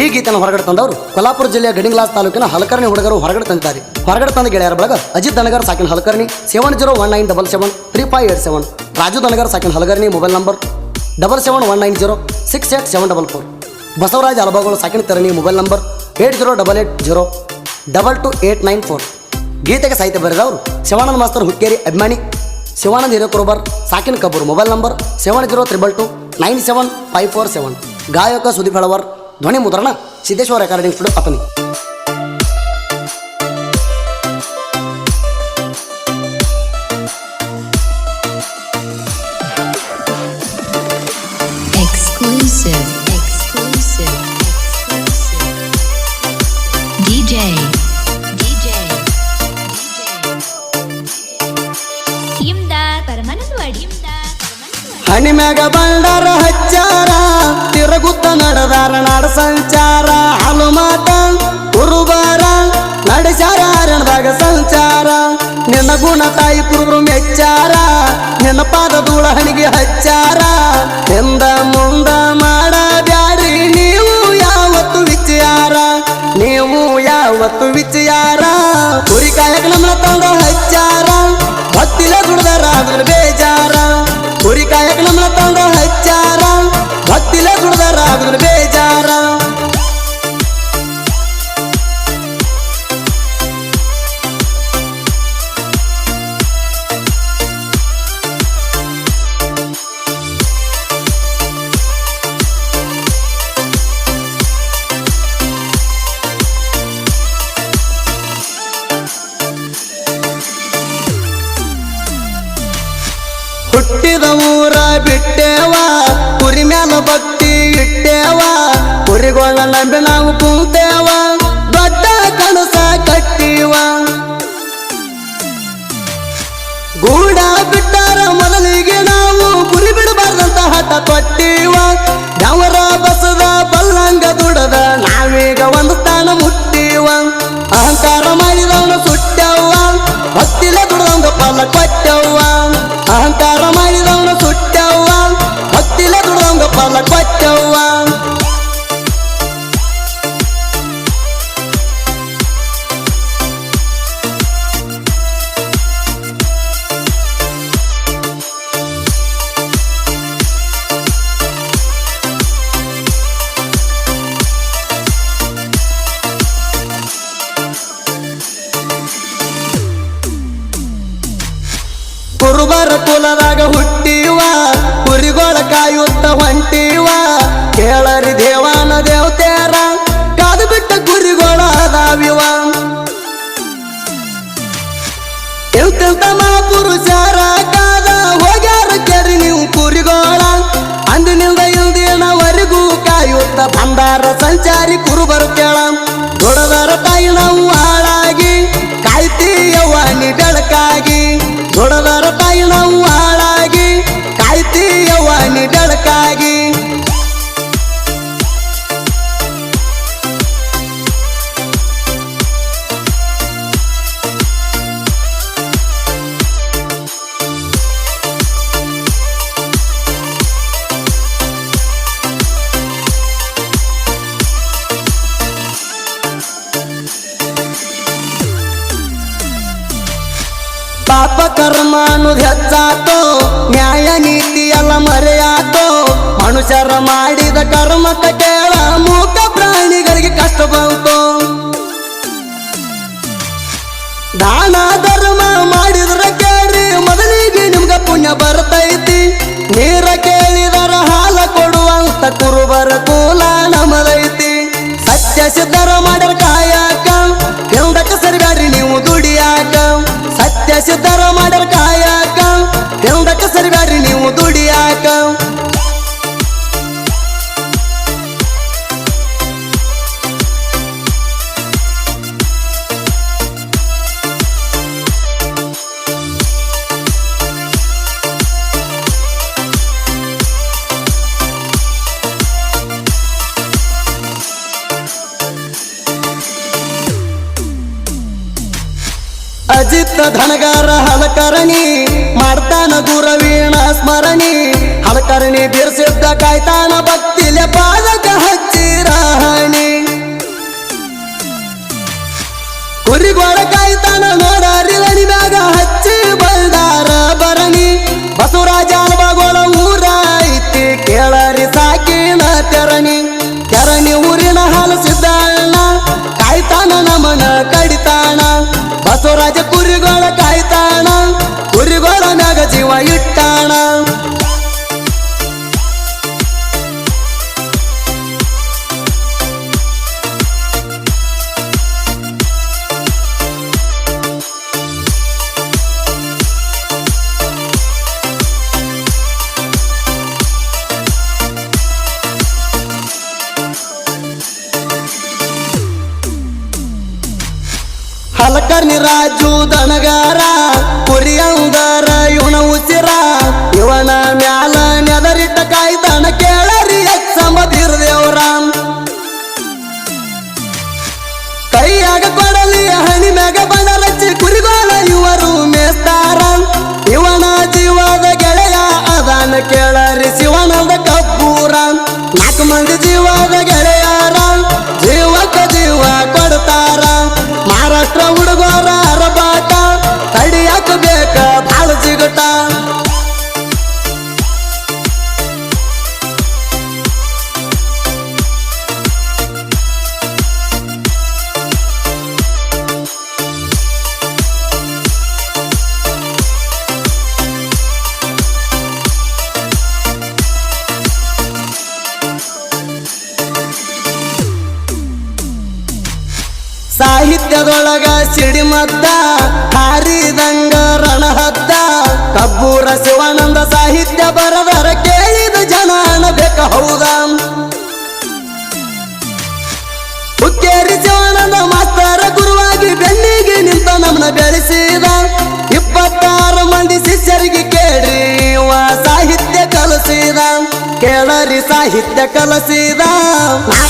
ಈ ಗೀತನ ಹೊರಗಡೆ ತಂದವರು ಕೊಲ್ಲಾಪುರ ಜಿಲ್ಲೆಯ ಗಡಿಂಗ್ಲಾಸ್ ತಾಲೂಕಿನ ಹಲಕರ್ಣಿ ಹುಡುಗರು ಹೊರಗಡೆ ತಂದಿದ್ದಾರೆ. ಹೊರಗಡೆ ತಂದ ಗೆಳೆಯರ ಬಳಗ Ajit ದನಗರ್, ಸಾಕಿನ Halakarni seven zero one nine double seven three five eight seven Raju Dhangar, ಸಾಕಿನ Halakarni mobile number double seven one nine zero six eight seven double four Basavaraj Alabagol, ಸಾಕಿನ Tarani mobile number eight zero double eight zero double two eight nine four ಗೀತೆಗೆ ಸಾಹಿತ್ಯ ಬರೆದವರು Shivananda master Hukkeri, ಅಭಿಮಾನಿ, Shivananda Hirekurubar, ಸಾಕಿನ Kabur mobile number seven zero triple two nine seven five four seven ಗಾಯಕ ಸುದೀಪ್ ಹೆಳವರ್ ಧ್ವನಿ ಮುದ್ರಣ Siddeshwara recording studio Athani Exclusive. Exclusive. Exclusive. DJ. DJ. Imdad Paramanandawadi Imdad Paramanandawadi ಹಣಿ ಮ್ಯಾಗ ಬಂಡಾರ ಹಚ್ಚಾರ ತಿರುಗುತ್ತ ನಡೆದಾರ ನಾಡ ಸಂಚಾರ, ಹಾಲು ಮಾತ ಕುರುಬಾರ ನಡೆಸಾರ ಸಂಚಾರ. ನಿನ್ನ ಗುಣ ತಾಯಿ ಕುರುಬರು ಮೆಚ್ಚಾರ, ನಿನ್ನ ಪಾದ ಧೂಳ ಹಣಿಗೆ ಹಚ್ಚಾರ. ಬಿಟ್ಟೇವ? ಕುರಿ ಮ್ಯಾಲ ಭಕ್ತಿ ಇಟ್ಟೇವ? ಕುರಿಗಳ ನಂಬಿ ನಾವು ಕೂತೇವ? ದೊಡ್ಡ ಕನಸ ಕಟ್ಟಿವ? ಗೂಡ ಬಿಟ್ಟಾರ ಮೊದಲಿಗೆ ಕುರುಬರ ಕುಲದಾಗ ಹುಟ್ಟಿವ ಕುರಿಗೋಳ ಕಾಯುತ್ತ ಹೊಂಟಿವ ಕೇಳರಿ ದೇವಾನ ದೇವತೆಯರ, ಕಾದು ಬಿಟ್ಟ ಕುರಿಗೋಳ ಅದಾವಿವ ಎಂತೆಂತ ಮಹಾಪುರುಷರ ಕಾದ, ಹೋಗ್ಯಾರ ಕೆರಿ ನೀವು ಕುರಿಗೋಳ. ಅಂದಿನಿಂದ ಇಂದಿನವರೆಗೂ ಕಾಯುತ್ತ, ಬಂದಾರ ಸಂಚಾರಿ ಕುರುಬರು ಕೇಳ. ದೊಡದಾರ ತಾಯಿ ನಾವು ಪಾಪ ಕರ್ಮ ಅನ್ನೋದು ಹೆಚ್ಚಾತೋ, ನ್ಯಾಯ ನೀತಿ ಎಲ್ಲ ಮರೆಯಾತೋ, ಮನುಷ್ಯರ ಮಾಡಿದ ಕರ್ಮಕ್ಕ ಕೇಳ ಮೂಕ ಪ್ರಾಣಿಗಳಿಗೆ ಕಷ್ಟ ಬಂತು ದಾನ ಸತ್ಯ ಸಿದ್ಧರ ಮಾಡ್ಯಾರ ಅಜಿತ್ತ ಧನಗಾರ ಹಲಕರಣಿ ಮಾಡ್ತಾನ ಗುರವೀಣ ಸ್ಮರಣಿ ಹಲಕರಣಿ ಬಿರ್ಸಿದ್ದ ಕಾಯ್ತಾನ ಭಕ್ತಿಲ ಪಾದಕ ಹಚ್ಚಿರಾಣಿ ಕುರಿಗೋಳ ಕಾಯ್ತಾಣ ಹಲಕರ್ನಿ ರಾಜು ದನಗಾರ ಕುರಿಯಂಗಾರ ಇವನ ಉಸಿರ. ಇವನ ಮ್ಯಾಲ ನೆದರಿಟ್ಟ ಕಾಯ್ತಾನ ಕೇಳರಿ ಎಕ್ಸಂಬ ಬೀರ್ದೇವ್ರ ಕೈಯಾಗ ಕೊಡಲಿ ಹಣಿ ಮ್ಯಾಗ ಬಣ ರಚ್ಚಿ ಇವರು ಮೇಸ್ತಾರ. ಇವನ ಜೀವದ ಗೆಳೆಯ ಅದಾನ ಕೇಳರಿ ಶಿವನದ ಕಬ್ಬೂರ. ನಾಲ್ಕು ಮಂದಿ ಜೀವದ ಗೆಳೆಯಾರ ಸಾಹಿತ್ಯದೊಳಗ ಸಿಡಿಮದ್ದ, ಹಾರಿದಂಗ ರಣಹದ್ದ. ಕಬ್ಬೂರ ಶಿವಾನಂದ ಸಾಹಿತ್ಯ ಬರದರ ಕೇಳಿದ ಜನ ಅಣಬೇಕ ಹೌದ? ಹುಕ್ಕೇರಿ ಶಿವಾನಂದ ಮಾಸ್ತರ ಗುರುವಾಗಿ ಬೆನ್ನಿಗೆ ನಿಂತ ನಮ್ಮನ್ನ ಬೆಳೆಸಿದ. ಇಪ್ಪತ್ತಾರು ಮಂದಿ ಶಿಷ್ಯರಿಗೆ ಕೇಳಿ ಸಾಹಿತ್ಯ ಕಲಸಿದ. ಕೇಳರಿ ಸಾಹಿತ್ಯ ಕಲಸಿದ. ನಾ